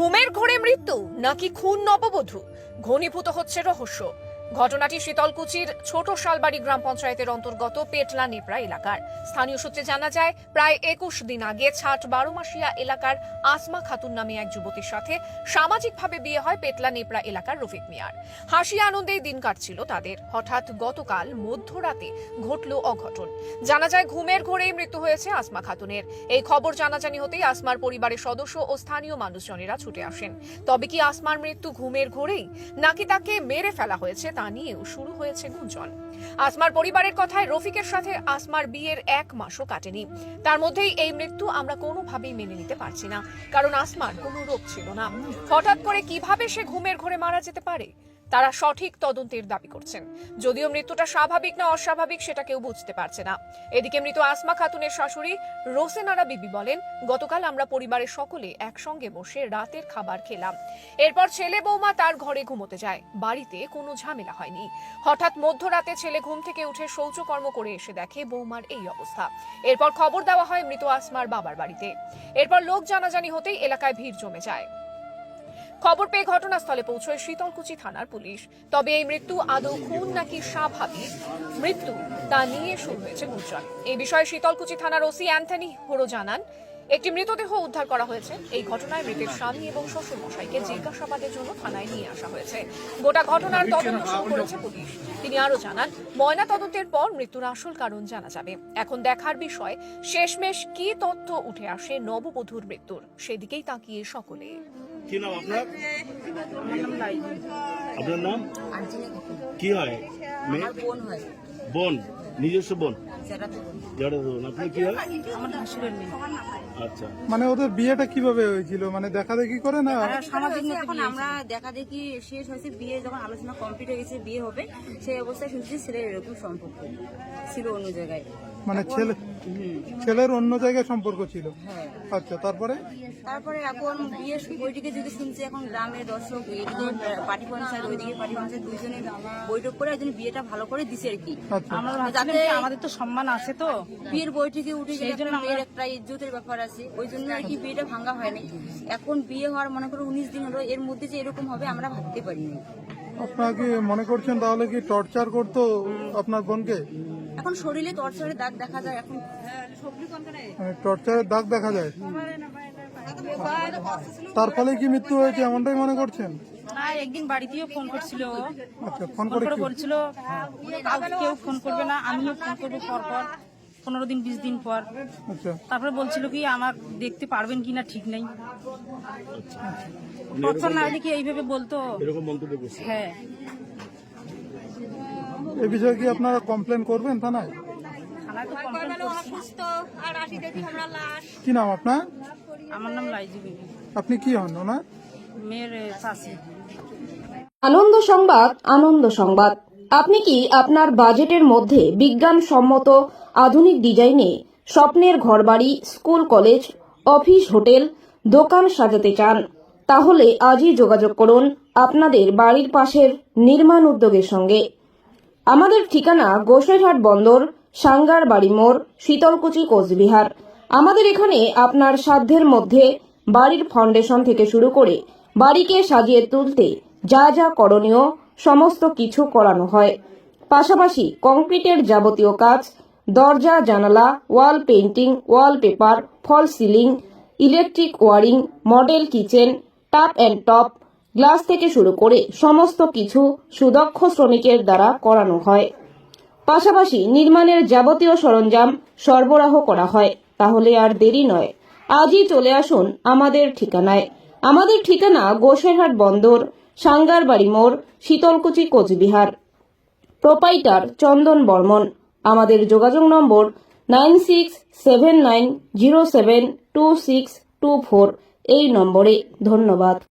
ঘুমের ঘোরে মৃত্যু নাকি খুন নববধূ? ঘনীভূত হচ্ছে রহস্য। ঘটনাটি শীতলকুচির ছোট শালবাড়ি গ্রাম পঞ্চায়েতের অন্তর্গত পেটলা নেপড়া এলাকার। স্থানীয় সূত্রে জানা যায়, প্রায় একুশ দিন আগে ছাট বারো মাসিয়া এলাকার আসমা খাতুন নামে এক যুবতীর সাথে সামাজিকভাবে বিয়ে হয় পেটলা নেপড়া এলাকার রফিক মিয়ার। হাসি আনন্দেই দিন কাটছিল তাদের। হঠাৎ গতকাল মধ্যরাতে ঘটল অঘটন। জানা যায়, ঘুমের ঘোরেই মৃত্যু হয়েছে আসমা খাতুনের। এই খবর জানাজানি হতেই আসমার পরিবারের সদস্য ও স্থানীয় মানুষজনেরা ছুটে আসেন। তবে কি আসমার মৃত্যু ঘুমের ঘোরেই, নাকি তাকে মেরে ফেলা হয়েছে তা নিয়েও শুরু হয়েছে গুঞ্জন। আসমার পরিবারের কথায় রফিকের সাথে আসমার বিয়ের এক মাসও কাটেনি। তার মধ্যেই এই মৃত্যু আমরা কোনোভাবেই মেনে নিতে পারছি না, কারণ আসমার কোনো রোগ ছিল না। হঠাৎ করে কীভাবে সে ঘুমের ঘরে মারা যেতে পারে? তারা সঠিক তদন্তের দাবি করছেন। যদিও মৃত্যুটা স্বাভাবিক না অস্বাভাবিক সেটা কেউ বুঝতে পারছে না। এদিকে মৃত আসমা খাতুনের শাশুড়ি রোসেনারা বিবি বলেন, গতকাল আমরা পরিবারের সকলে একসঙ্গে বসে রাতের খাবার খেলাম। এরপর ছেলে বৌমা তার ঘরে ঘুমোতে যায়। বাড়িতে কোনো ঝামেলা হয়নি। হঠাৎ মধ্যরাতে ছেলে ঘুম থেকে উঠে শৌচকর্ম করে এসে দেখে বৌমার এই অবস্থা। এরপর খবর দেওয়া হয় মৃত আসমার বাবার বাড়িতে। এরপর লোক জানাজানি হতেই এলাকায় ভিড় জমে যায়। খবর পেয়ে ঘটনাস্থলে পৌঁছয় শীতলকুচি থানার পুলিশ। তবে এই মৃত্যু আদৌ খুন নাকি স্বাভাবিক? মৃত্যু তা নিয়ে শুরু হয়েছে গুঞ্জন। এই বিষয়ে শীতলকুচি থানার ওসি অ্যান্থনি হোরো জানান একটি মৃতদেহ উদ্ধার করা হয়েছে। এই ঘটনায় মৃতের স্বামী এবং শ্বশুর মশাইকে জিজ্ঞাসাবাদের জন্য থানায় নিয়ে আসা হয়েছে। গোটা ঘটনার তদন্ত শুরু করেছে পুলিশ। তিনি আরও জানান ময়না তদন্তের পর মৃত্যুর আসল কারণ জানা যাবে। এখন দেখার বিষয় শেষমেশ কি তথ্য উঠে আসে নববধূর মৃত্যুর? সেদিকেই তাকিয়ে সকলে। কি নাম আপনার? আপনার নাম? কি হয়। বোন নিজস্ব বোন? আচ্ছা। মানে ওদের বিয়েটা কীভাবে হয়েছিল? মানে দেখা দেখি করে না? সামাজিক এখন আমরা দেখা দেখি শেষ হয়েছে বিয়ে যখন আলোচনা কমপ্লিট হয়ে গেছে বিয়ে হবে সেই অবস্থায় শুনছি ছেলের এরকম সম্পর্ক ছিল অন্য জায়গায়। মানে ছেলে ছেলের অন্য জায়গায় সম্পর্ক ছিল? হ্যাঁ। আচ্ছা তারপরে? তারপরে এখন বিয়ে বইটিকে যদি শুনছি এখন গ্রামের দর্শক এদিকে পার্টি পঞ্চায়েত ওইদিকে পার্টি পঞ্চায়েত দুইজনে বৈঠক করে একজন বিয়েটা ভালো করে দিছে আর কি। আচ্ছা। আমরা যাতে আমাদের তো সম্মান আছে তো? বিয়ের বইটিকে উঠে সেই জন্য মেয়ের একটা ইজ্জতের ব্যাপার আছে। ওই জন্য আর কি বিয়েটা ভাঙা হয়নি। এখন বিয়ে হওয়ার মনে করো উনিশ দিন হলো এর মধ্যে যে এরকম হবে আমরা ভাবতে পারিনি। আপনারা কি মনে করছেন তাহলে কি টর্চার করতো আপনার বোনকে? এখন শরীরে টর্চারের দাগ দেখা যায় এখন টর্চারের দাগ দেখা যায়। তার ফলে কি মৃত্যু হয়েছে? এমনটাই মনে করছেন? না একদিন বাড়িতেও ফোন করছিল। আচ্ছা ফোন করে বলছিল কাউকে কেউ ফোন করবে না আমিও ফোন করব পর পর পনেরো দিন বিশ দিন পর। আচ্ছা। তারপরে বলছিল কি আমার দেখতে পারবেন কিনা ঠিক নেই। টর্চার না হলে কি এইভাবে বলতো। এরকম মন্তব্য করছে। হ্যাঁ। এই বিষয়ে কি আপনারা কমপ্লেন করবেন থানায়? থানায় তো কমপ্লেন করছি। কি নাম আপনার? আমার নাম লাইজু বিবি। আপনি কি হন ওনার? মেয়ের চাষি। আনন্দ সংবাদ আনন্দ সংবাদ। আপনি কি আপনার বাজেটের মধ্যে বিজ্ঞানসম্মত আধুনিক ডিজাইনে স্বপ্নের ঘরবাড়ি স্কুল কলেজ অফিস হোটেল দোকান সাজাতে চান? তাহলে আজই যোগাযোগ করুন আপনাদের বাড়ির পাশের নির্মাণ উদ্যোগের সঙ্গে। আমাদের ঠিকানা গোসাইহাট বন্দর সাঙ্গার বাড়ি মোড় শীতলকুচি কোচবিহার। আমাদের এখানে আপনার সাধ্যের মধ্যে বাড়ির ফাউন্ডেশন থেকে শুরু করে বাড়িকে সাজিয়ে তুলতে যা যা করণীয় সমস্ত কিছু করানো হয়। পাশাপাশি কংক্রিটের যাবতীয় কাজ, দরজা, জানালা, wall painting wallpaper fall ceiling, electric wiring, model kitchen, tap and top, glass থেকে শুরু করে সমস্ত কিছু সুদক্ষ শ্রমিকের দ্বারা করানো হয়। পাশাপাশি নির্মাণের যাবতীয় সরঞ্জাম সরবরাহ করা হয়। তাহলে আর দেরি নয়। আজই চলে আসুন আমাদের ঠিকানায়। আমাদের ঠিকানা গোসেরহাট বন্দর, সাঙ্গারবাড়ি মোড়, শীতলকুচি, কোচবিহার। প্রোপাইটার চন্দন বর্মন। আমাদের যোগাযোগ নম্বর nine six seven nine zero seven two six two four. এই নম্বরে ধন্যবাদ।